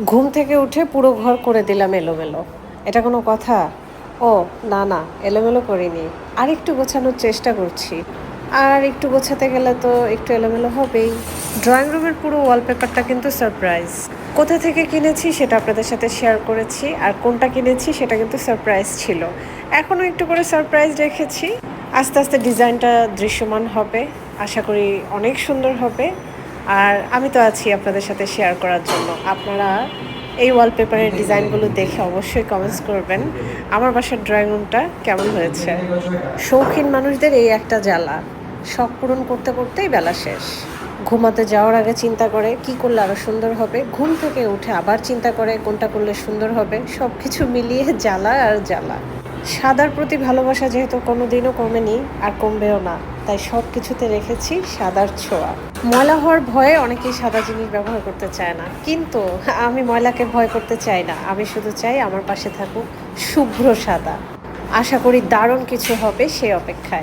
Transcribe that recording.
ঘুম থেকে উঠে পুরো ঘর করে দিলাম এলোমেলো। এটা কোনো কথা? ও, না না, এলোমেলো করিনি। আর একটু গোছানোর চেষ্টা করছি। আর একটু গোছাতে গেলে তো একটু এলোমেলো হবেই। ড্রয়িং রুমের পুরো ওয়ালপেপারটা কিন্তু সারপ্রাইজ কোথা থেকে কিনেছি সেটা আপনাদের সাথে শেয়ার করেছি, আর কোনটা কিনেছি সেটা কিন্তু সারপ্রাইজ ছিল। এখনও একটু করে সারপ্রাইজ রেখেছি। আস্তে আস্তে ডিজাইনটা দৃশ্যমান হবে। আশা করি অনেক সুন্দর হবে। আর আমি তো আছি আপনাদের সাথে শেয়ার করার জন্য। আপনারা এই ওয়ালপেপারের ডিজাইনগুলো দেখে অবশ্যই কমেন্টস করবেন। আমার বাসার ড্রয়িং রুমটা কেমন হয়েছে? শৌখিন মানুষদের এই একটা জ্বালা। শখ পূরণ করতে করতেই বেলা শেষ। ঘুমাতে যাওয়ার আগে চিন্তা করে কি করলে আরও সুন্দর হবে? ঘুম থেকে উঠে আবার চিন্তা করে কোনটা করলে সুন্দর হবে? সব কিছু মিলিয়ে জ্বালা আর জ্বালা। সাদার প্রতি ভালোবাসা যেহেতু কোনো দিনও কমেনি, আর কমবেও না। তাই সব কিছুতে রেখেছি সাদার ছোঁয়া। ময়লা হওয়ার ভয়ে অনেকেই সাদা জিনিস ব্যবহার করতে চায় না। কিন্তু আমি ময়লাকে ভয় করতে চাই না। আমি শুধু চাই আমার পাশে থাকুক শুভ্র সাদা। আশা করি দারুণ কিছু হবে সে অপেক্ষায়।